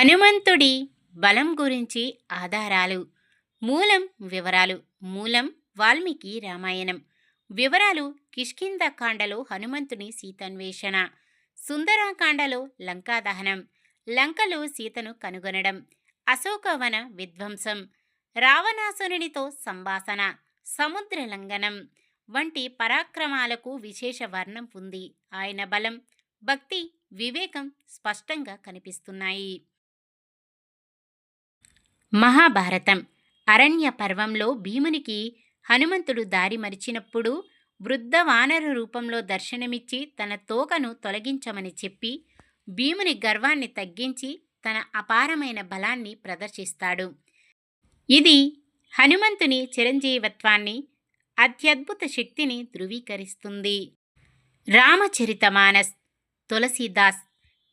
హనుమంతుడి బలం గురించి ఆధారాలు మూలం వివరాలు మూలం వాల్మీకి రామాయణం. వివరాలు కిష్కిందకాండలో హనుమంతుని సీతన్వేషణ సుందరాకాండలో లంకాదహనం లంకలో సీతను కనుగొనడం అశోకవన విధ్వంసం రావణాసురునితో సంభాషణ సముద్ర లంఘనం వంటి పరాక్రమాలకు విశేష వర్ణం ఉంది. ఆయన బలం భక్తి వివేకం స్పష్టంగా కనిపిస్తున్నాయి. మహాభారతం. అరణ్య పర్వంలో భీమునికి హనుమంతుడు దారి మరిచినప్పుడు వృద్ధ వానర రూపంలో దర్శనమిచ్చి తన తోకను తొలగించమని చెప్పి భీముని గర్వాన్ని తగ్గించి తన అపారమైన బలాన్ని ప్రదర్శిస్తాడు. ఇది హనుమంతుని చిరంజీవత్వాన్ని అత్యద్భుత శక్తిని ధృవీకరిస్తుంది. రామచరితమానస్ తులసీదాస్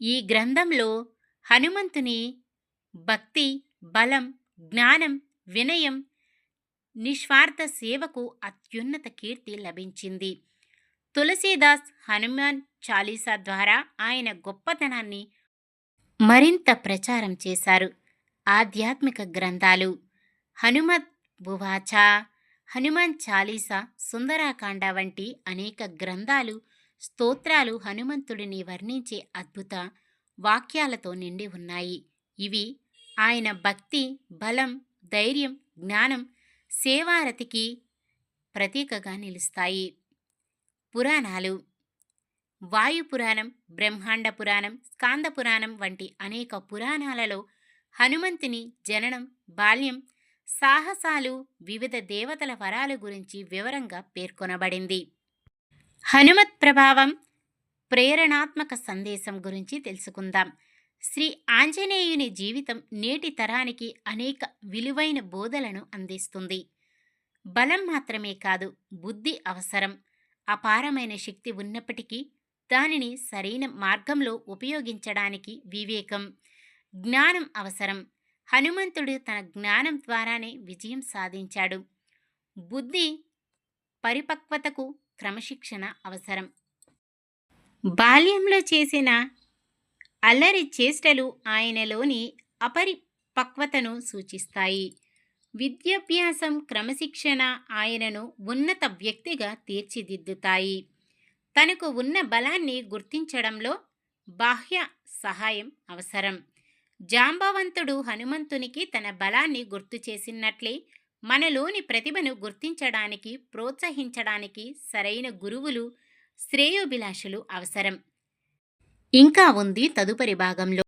ఈ గ్రంథంలో హనుమంతుని భక్తి బలం జ్ఞానం వినయం నిస్వార్థ సేవకు అత్యున్నత కీర్తి లభించింది. తులసీదాస్ హనుమాన్ చాలీసా ద్వారా ఆయన గొప్పతనాన్ని మరింత ప్రచారం చేశారు. ఆధ్యాత్మిక గ్రంథాలు హనుమత్ బువాచ హనుమాన్ చాలీసా సుందరాకాండ వంటి అనేక గ్రంథాలు స్తోత్రాలు హనుమంతుడిని వర్ణించే అద్భుత వాక్యాలతో నిండి ఉన్నాయి. ఇవి ఆయన భక్తి బలం ధైర్యం జ్ఞానం సేవారతికి ప్రతీకగా నిలుస్తాయి. పురాణాలు. వాయు పురాణం బ్రహ్మాండ పురాణం స్కాంద పురాణం వంటి అనేక పురాణాలలో హనుమంతుని జననం బాల్యం సాహసాలు వివిధ దేవతల వరాల గురించి వివరంగా పేర్కొనబడింది. హనుమత్ ప్రభావం ప్రేరణాత్మక సందేశం గురించి తెలుసుకుందాం. శ్రీ ఆంజనేయుని జీవితం నేటి తరానికి అనేక విలువైన బోధలను అందిస్తుంది. బలం మాత్రమే కాదు బుద్ధి అవసరం. అపారమైన శక్తి ఉన్నప్పటికీ దానిని సరైన మార్గంలో ఉపయోగించడానికి వివేకం జ్ఞానం అవసరం. హనుమంతుడు తన జ్ఞానం ద్వారానే విజయం సాధించాడు. బుద్ధి పరిపక్వతకు క్రమశిక్షణ అవసరం. బాల్యంలో చేసిన అల్లరి చేష్టలు ఆయనలోని అపరిపక్వతను సూచిస్తాయి. విద్యాభ్యాసం క్రమశిక్షణ ఆయనను ఉన్నత వ్యక్తిగా తీర్చిదిద్దుతాయి. తనకు ఉన్న బలాన్ని గుర్తించడంలో బాహ్య సహాయం అవసరం. జాంబవంతుడు హనుమంతునికి తన బలాన్ని గుర్తు చేసినట్లే మనలోని ప్రతిభను గుర్తించడానికి ప్రోత్సహించడానికి సరైన గురువులు శ్రేయోభిలాషులు అవసరం. ఇంకా ఉంది తదుపరి భాగంలో.